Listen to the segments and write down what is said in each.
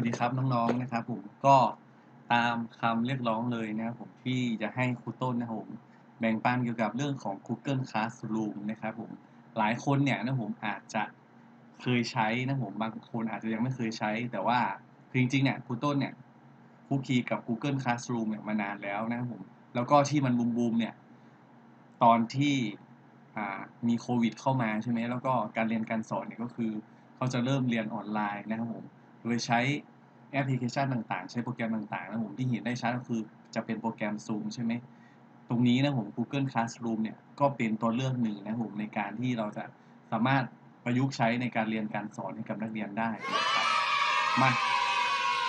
วัสดีครับน้องๆนะครับผมก็ตามคำเรียกร้องเลยนะครับผมที่จะให้ครูต้นนะครับผมแบ่งปันเกี่ยวกับเรื่องของ Google Classroom นะครับผมหลายคนเนี่ยนะผมอาจจะเคยใช้นะผมบางคนอาจจะยังไม่เคยใช้ แต่ว่าคือจริงๆเนี่ยครูต้นเนี่ยคุกคีกับ Google Classroom เนี่ยมานานแล้วนะครับผมแล้วก็ที่มันบูมๆเนี่ยตอนที่มีโควิดเข้ามาใช่ไหมแล้วก็การเรียนการสอนเนี่ยก็คือเขาจะเริ่มเรียนออนไลน์นะครับผม โดยใช้แอปพลิเคชันต่างๆ ใช้โปรแกรมต่างๆนะผมที่เห็นได้ชัดก็คือจะเป็นโปรแกรม Zoom ใช่ไหมตรงนี้นะผม Google Classroom เนี่ยก็เป็นตัวเลือกหนึ่งนะผมในการที่เราจะสามารถประยุกต์ใช้ในการเรียนการสอนให้กับนักเรียนได้นะครับมา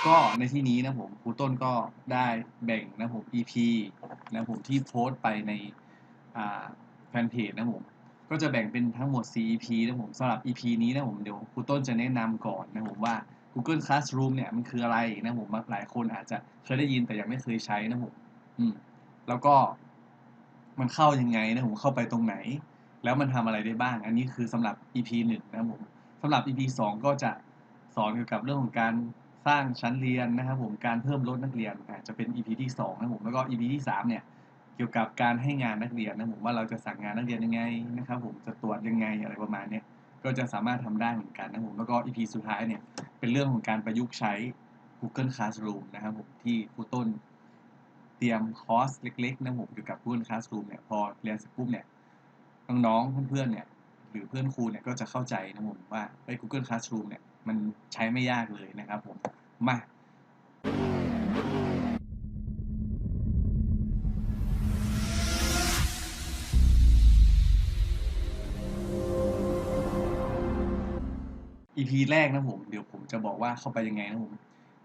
ก็ในที่นี้นะผมครูต้นก็ได้แบ่งนะผม EP นะผมที่โพสต์ไปในแฟนเพจนะผมก็จะแบ่งเป็นทั้งหมด 4 EP นะผมสำหรับ EP นี้นะผมเดี๋ยวครูต้นจะแนะนำก่อนนะผมว่า Google Classroom เนี่ยมันคืออะไรนะผมหลายคนอาจจะเคยได้ยินแต่ยังไม่เคยใช้นะผมอืมแล้วก็มันเข้ายังไงนะผมเข้าไปตรงไหน แล้วมันทำอะไรได้บ้าง อันนี้คือสำหรับ EP หนึ่งนะผมสำหรับ EP สองก็จะสอนเกี่ยวกับเรื่องของการสร้างชั้นเรียนนะครับผมการเพิ่มลดนักเรียนอะจะเป็น EP ที่สองนะผมแล้วก็ EP ที่สามเนี่ยเกี่ยวกับการให้งานนักเรียนนะผมว่าเราจะสั่งงานนักเรียนยังไงนะครับผมจะตรวจยังไงอะไรประมาณนี้ก็จะสามารถทำได้เหมือนกันนะผมแล้วก็ EP สุดท้ายเนี่ย เป็นเรื่องของการประยุกต์ใช้ Google Classroom นะครับผมที่ครูต้นเตรียมคอร์สเล็กๆนะผมเกี่ยวกับ Google Classroom เนี่ยพอเรียนเสร็จปุ๊บเนี่ยน้องๆเพื่อนๆเนี่ยหรือเพื่อนครูเนี่ยก็จะเข้าใจนะผมว่าไอ้ Google Classroom เนี่ยมันใช้ไม่ยากเลยนะครับผมมา EP แรกนะผมเดี๋ยวผมจะบอกว่าเข้าไปยังไงนะผม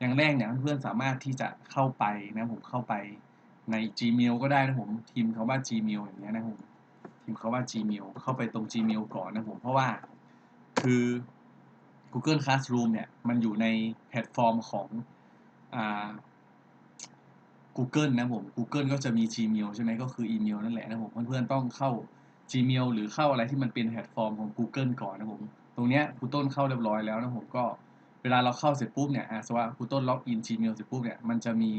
อย่างแรกเนี่ยเพื่อนสามารถที่จะเข้าไปนะผมเข้าไปใน Gmail ก็ได้นะผมพิมพ์คาว่า Gmail อย่างเงี้ยนะผมพิมพ์คาว่า Gmail เข้าไปตรง Gmail ก่อนนะผมเพราะว่าคือ Google Classroom เนี่ยมันอยู่ในแพลตฟอร์มของอ่า Google นะผม Google ก็จะมี Gmail ใช่ไหมก็คืออีเมลนั่นแหละนะผมเพื่อนๆต้องเข้า Gmail หรือเข้าอะไรที่มันเป็นแพลตฟอร์มของ Google ก่อนนะผม ตรงเนี้ยครูต้นเข้าเรียบร้อยแล้วนะผมก็เวลาเราเข้าเสร็จปุ๊บเนี่ยอะสมมติว่าครูต้นล็อกอิน Gmail เสร็จปุ๊บเนี่ยมันจะมี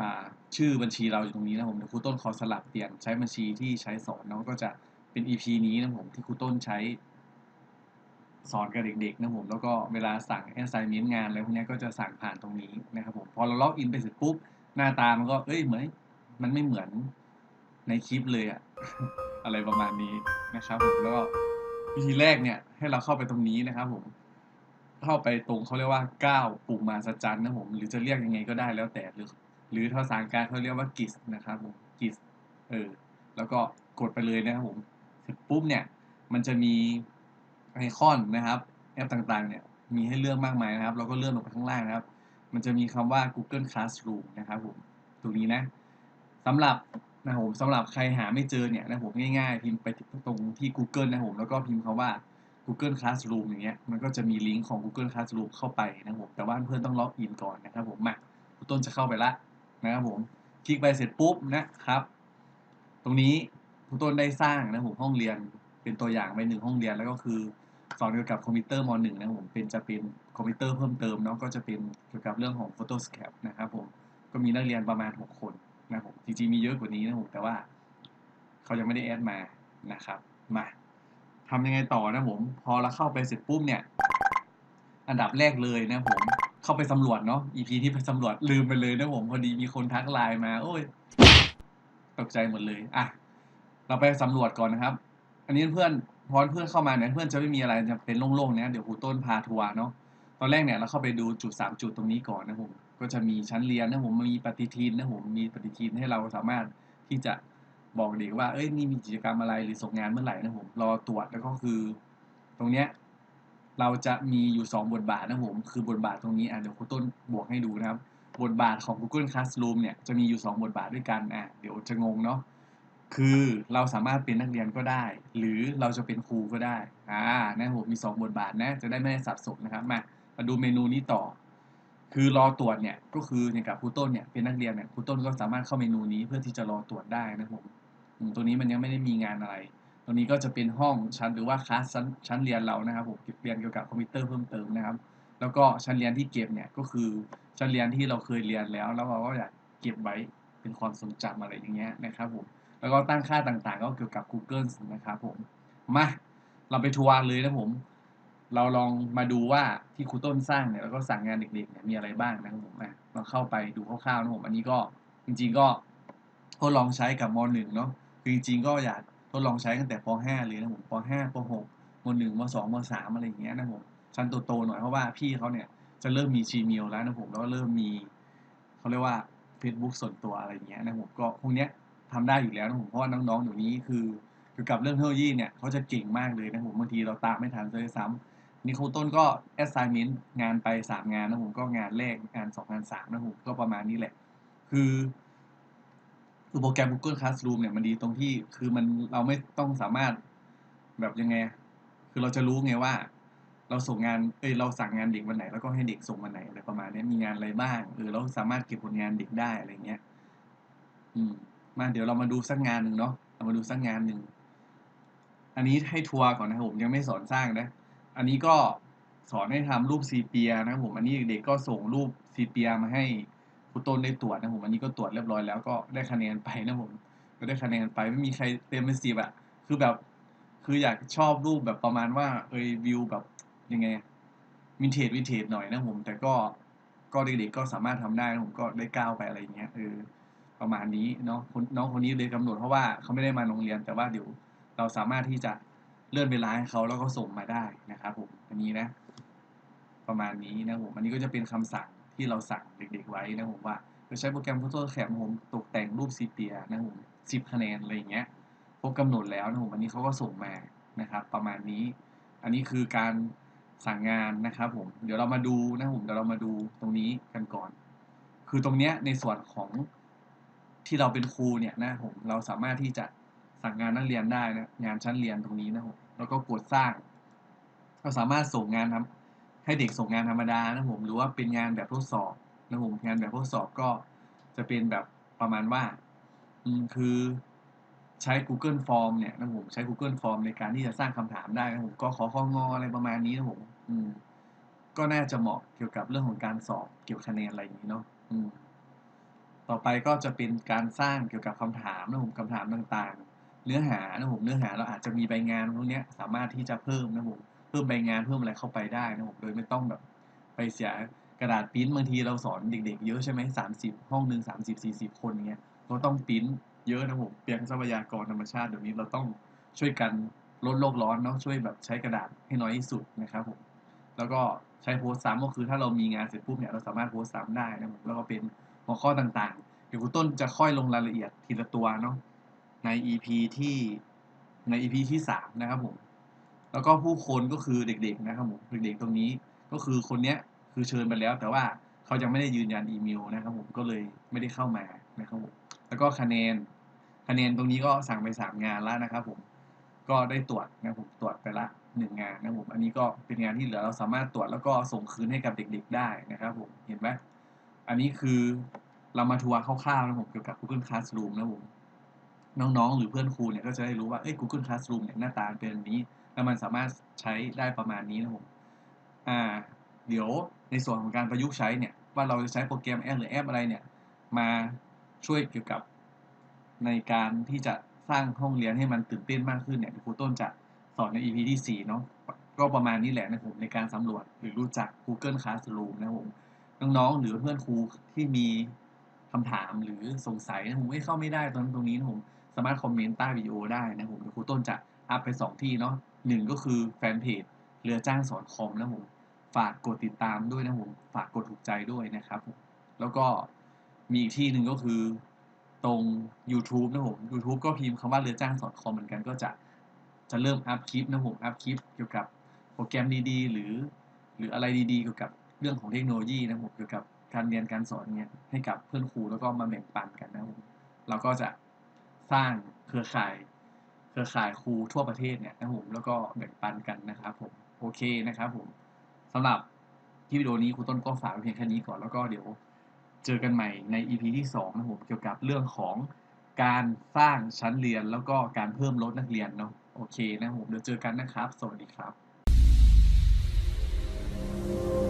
อ่าชื่อบัญชีเราอยู่ตรงนี้นะผมเดี๋ยวครูต้นขอสลับเปลี่ยนใช้บัญชีที่ใช้สอนเนาะก็จะเป็น EP นี้นะผมที่ครูต้นใช้สอนกับเด็กๆนะผมแล้วก็เวลาสั่ง assignment งานอะไรพวกนี้ก็จะสั่งผ่านตรงนี้นะครับผมพอเราล็อกอินไปเสร็จปุ๊บหน้าตามันก็เอ้ยเหมือนมันไม่เหมือนในคลิปเลยอะอะไรประมาณนี้นะครับผมแล้วก็ วิธีแรกเนี่ย ให้เราเข้าไปตรงนี้นะครับผม เข้าไปตรงเขาเรียกว่าก้าวปุ่มมาสจันนะผม หรือจะเรียกยังไงก็ได้แล้วแต่หรือหรือภาษาการเขาเรียกว่ากิสนะครับผมกิสเออแล้วก็กดไปเลยนะครับผมเสร็จปุ๊บเนี่ย มันจะมีไอคอนนะครับแอปต่างๆเนี่ยมีให้เลือกมากมายนะครับ เราก็เลื่อนลงไปข้างล่างนะครับ มันจะมีคำว่า Google Classroom นะครับผม ตรงนี้นะสำหรับ นะครับผมสำหรับใครหาไม่เจอเนี่ยนะผมง่ายๆ พิมพ์ไปตรงที่ Google นะครับผมแล้วก็พิมพ์คำว่า Google Classroom อย่างเงี้ยมันก็จะมีลิงก์ของ Google Classroom เข้าไปนะครับผมแต่ว่าเพื่อนต้องล็อกอินก่อนนะครับผมมาคุณต้นจะเข้าไปละนะครับผมคลิกไปเสร็จปุ๊บนะครับ ตรงนี้คุณต้นได้สร้างนะผมห้องเรียนเป็นตัวอย่างไปหนึ่งห้องเรียนแล้วก็คือสอนเกี่ยวกับคอมพิวเตอร์มหนึ่งนะครับผมเป็นจะเป็นคอมพิวเตอร์เพิ่มเติมเนาะก็จะเป็นเกี่ยวกับเรื่องของ Photoshop นะครับผมก็มีนักเรียนประมาณ 6 คน จริงๆมีเยอะกว่านี้นะผมแต่ว่าเขายังไม่ได้แอดมานะครับมาทำยังไงต่อนะผม พอเราเข้าไปเสร็จปุ๊บเนี่ย อันดับแรกเลยนะผม เข้าไปสำรวจเนาะ EP ที่ไปสำรวจลืมไปเลยนะผม พอดีมีคนทักไลน์มา โอ้ย ตกใจหมดเลย อะ เราไปสำรวจก่อนนะครับ อันนี้เพื่อนพอเพื่อนเข้ามาเนี่ยเพื่อนจะไม่มีอะไรจะเป็นโล่งๆเนี่ยเดี๋ยวครูต้นพาทัวร์เนาะ ตอนแรกเนี่ยเราเข้าไปดูจุด 3 จุดตรงนี้ก่อนนะผม ก็จะมีชั้นเรียนนะผมมีปฏิทินนะผมมีปฏิทินให้เราสามารถที่จะบอกเด็กว่า เอ้ยนี่มีกิจกรรมอะไรหรือส่งงานเมื่อไหร่นะผมรอตรวจแล้วก็คือ ตรงเนี้ยเราจะมีอยู่ 2 บทบาทนะผม คือบทบาทตรงนี้อะเดี๋ยวครูต้นบวกให้ดูนะครับ บทบาทของ Google Classroom เนี่ยจะมีอยู่ 2 บทบาทด้วยกันอะเดี๋ยวจะงงเนาะคือเราสามารถเป็นนักเรียนก็ได้ หรือเราจะเป็นครูก็ได้อ่านะผมมี 2 บทบาทนะจะได้ไม่สับสนนะครับมามาดูเมนูนี้ต่อ คือรอตรวจเนี่ยก็คืออย่างกับครูต้นเนี่ยเป็นนักเรียนเนี่ยครูต้นก็สามารถเข้าเมนูนี้เพื่อที่จะรอตรวจได้นะผมอืมตัวนี้มันยังไม่ได้มีงานอะไร ตรงนี้ก็จะเป็นห้องชั้นหรือว่าคลาสชั้นชั้นเรียนเรานะครับผมเรียนเกี่ยวกับคอมพิวเตอร์เพิ่มเติมนะครับ แล้วก็ชั้นเรียนที่เก็บเนี่ยก็คือชั้นเรียนที่เราเคยเรียนแล้ว แล้วเราก็อยากเก็บไว้เป็นความทรงจำอะไรอย่างเงี้ยนะครับผมแล้วก็ตั้งค่าต่างๆ ก็เกี่ยวกับ Google นะครับผมมาเราไปทัวร์เลยนะผม เราลองมาดูว่าที่ครูต้นสร้างเนี่ยแล้วก็สั่งงานเด็กๆเนี่ยมีอะไรบ้างนะครับผมอะเราเข้าไปดูคร่าวๆนะผมอันนี้ก็จริง ๆก็ทดลองใช้กับม .1 เนาะคือจริงๆก็อยากทดลองใช้ตั้งแต่ป .5 เลยนะผมป .5 ป .6 ม .1 ม .2 ม .3 อะไรอย่างเงี้ยนะผมชั้นโตๆหน่อยเพราะว่าพี่เขาเนี่ยจะเริ่มมี Gmail แล้วนะผมแล้วก็เริ่มมีเขาเรียกว่า Facebook ส่วนตัวอะไรอย่างเงี้ยนะผมก็พวกเนี้ยทำได้อยู่แล้วนะผมเพราะว่าน้องๆเดี๋ยวนี้คือเกี่ยวกับเรื่องเทคโนโลยีเนี่ยเขาจะเก่งมากเลยนะผมบางทีเราตามไม่ทันเลยซ้ำ นี่ครูต้นก็ assignment งานไป 3 งานนะผมก็งานแรกงาน 2 งาน 3 นะผมก็ประมาณนี้แหละคือคือโปรแกรม Google Classroom เนี่ยมันดีตรงที่คือมันเราไม่ต้องสามารถแบบยังไง คือเราจะรู้ไงว่า เราส่งงานเอ้ยเราสั่งงานเด็กวันไหน แล้วก็ให้เด็กส่งวันไหนอะไรประมาณนี้มีงานอะไรบ้างเออเราสามารถเก็บผลงานเด็กได้อะไรเงี้ย อืม มาเดี๋ยวเรามาดูสักงานหนึ่งเนาะเรามาดูสักงานหนึ่งอันนี้ให้ทัวร์ก่อนนะผมยังไม่สอนสร้างนะ อันนี้ก็สอนให้ทำรูปซีเปียนะครับผมอันนี้เด็กก็ส่งรูปซีเปียมาให้ครูต้นได้ตรวจนะผมอันนี้ก็ตรวจเรียบร้อยแล้วก็ได้คะแนนไปนะผมก็ได้คะแนนไปไม่มีใครเต็มเป็นสิบอะคือแบบคืออยากชอบรูปแบบประมาณว่าเอยวิวแบบยังไงวินเทจวินเทจหน่อยนะผมแต่ก็ก็เด็กๆก็สามารถทำได้นะผมก็ได้ก้าวไปอะไรอย่างเงี้ยเออประมาณนี้เนาะนน้องคนนี้เลยกำหนดเพราะว่าเขาไม่ได้มาโรงเรียนแต่ว่าเดี๋ยวเราสามารถที่จะ เลื่อนเวลาให้เขาแล้วก็ส่งมาได้นะครับผมอันนี้นะ ประมาณนี้นะผมอันนี้ก็จะเป็นคำสั่งที่เราสั่งเด็กๆไว้นะผมว่าจะใช้โปรแกรม Photoshop ผมตกแต่งรูปซีเปียนะผมสิบคะแนนอะไรอย่างเงี้ยครบกำหนดแล้วนะผมอันนี้เขาก็ส่งมานะครับ ประมาณนี้ อันนี้คือการสั่งงานนะครับผมเดี๋ยวเรามาดูนะผมเดี๋ยวเรามาดูตรงนี้กันก่อน คือตรงเนี้ยในส่วนของที่เราเป็นครูเนี่ยนะผมเราสามารถที่จะ สั่งงานนักเรียนได้นะงานชั้นเรียนตรงนี้นะผมแล้วก็กดสร้าง เราสามารถส่งงานทำให้เด็กส่งงานธรรมดานะผมหรือว่าเป็นงานแบบทดสอบนะผมงานแบบทดสอบก็จะเป็นแบบประมาณว่าคือใช้ Google Form เนี่ยนะผมใช้ Google Form ในการที่จะสร้างคำถามได้นะผมก็ขอข้องออะไรประมาณนี้นะผมอืม ก็น่าจะเหมาะเกี่ยวกับเรื่องของการสอบเกี่ยวคะแนนอะไรอย่างนี้เนาะอืม ต่อไปก็จะเป็นการสร้างเกี่ยวกับคำถามนะผมคำถามต่างๆ เนื้อหานะผมเนื้อหาเราอาจจะมีใบงานพวกนี้สามารถที่จะเพิ่มนะผมเพิ่มใบงานเพิ่มอะไรเข้าไปได้นะผมโดยไม่ต้องแบบไปเสียกระดาษปริ้นบางทีเราสอนเด็กๆเยอะใช่ไหมสามสิบห้องหนึ่งสามสิบสี่สิบคนเงี้ยเราต้องปริ้นเยอะนะผมเปลืองทรัพยากรธรรมชาติเดี๋ยวนี้เราต้องช่วยกันลดโลกร้อนเนาะช่วยแบบใช้กระดาษให้น้อยที่สุดนะครับผมแล้วก็ใช้โพสต์ซ้ำก็คือถ้าเรามีงานเสร็จปุ๊บเนี่ยเราสามารถโพสต์ซ้ำได้นะผมแล้วก็เป็นหัวข้อต่างๆ เดี๋ยวคุณต้นจะค่อยลงรายละเอียดทีละตัวเนาะ ใน EP ที่ใน EP ที่สามนะครับผมแล้วก็ผู้คนก็คือเด็กๆนะครับผมเด็กๆตรงนี้ก็คือคนเนี้ยคือเชิญไปแล้ว แต่ว่าเขายังไม่ได้ยืนยันอีเมลนะครับผมก็เลยไม่ได้เข้ามานะครับผมแล้วก็คะแนนคะแนนตรงนี้ก็สั่งไปสามงานแล้วนะครับผมก็ได้ตรวจนะผมตรวจไปละหนึ่งงานนะผมอันนี้ก็เป็นงานที่เหลือเราสามารถตรวจแล้วก็ส่งคืนให้กับเด็ก ๆ ได้นะครับผมเห็นไหมอันนี้คือเรามาทัวร์คร่าวๆนะผมเกี่ยวกับ Google Classroom นะผม น้องๆ หรือเพื่อนครูเนี่ยก็จะได้รู้ว่าเอ้ย Google Classroom เนี่ยหน้าตาเป็นแบบนี้ แล้วมันสามารถใช้ได้ประมาณนี้นะผมอ่า เดี๋ยวในส่วนของการประยุกต์ใช้เนี่ย ว่าเราจะใช้โปรแกรมแอปหรือแอปอะไรเนี่ย มาช่วยเกี่ยวกับในการที่จะสร้างห้องเรียนให้มันตื่นเต้นมากขึ้นเนี่ยครูต้นจะสอนใน EP ที่ 4 เนาะก็ประมาณนี้แหละนะผมในการสำรวจหรือรู้จัก Google Classroom นะผมน้องๆ หรือเพื่อนครูที่มีคำถามหรือสงสัยนะผมไม่เข้าไม่ได้ตรงนั้นตรงนี้นะผม สามารถคอมเมนต์ใต้วิดีโอได้นะผมเดี๋ยวครูต้นจะอัพไป 2 ที่เนาะหนึ่งก็คือแฟนเพจเรือจ้างสอนคอมนะผมฝากกดติดตามด้วยนะผมฝากกดถูกใจด้วยนะครับผมแล้วก็มีอีกที่หนึ่งก็คือตรง YouTube นะผม YouTube ก็พิมพ์คำว่าเรือจ้างสอนคอมเหมือนกันก็จะจะเริ่มอัพคลิปนะผมอัพคลิปเกี่ยวกับโปรแกรมดีๆ หรือ หรืออะไรดีๆเกี่ยวกับเรื่องของเทคโนโลยีนะผมเกี่ยวกับการเรียนการสอนเนี่ยให้กับเพื่อนครูแล้วก็มาแบ่งปันกันนะผมเราก็จะ สร้างเครือข่าย เครือข่ายครูทั่วประเทศเนี่ยนะผมแล้วก็แบ่งปันกันนะครับผมโอเคนะครับผมสำหรับที่วิดีโอนี้ครูต้นก็ฝากเพียงแค่นี้ก่อนแล้วก็เดี๋ยวเจอกันใหม่ใน EP ที่2นะผมเกี่ยวกับเรื่องของการสร้างชั้นเรียนแล้วก็การเพิ่มลดนักเรียนเนาะโอเคนะผมเดี๋ยวเจอกันนะครับ สวัสดีครับ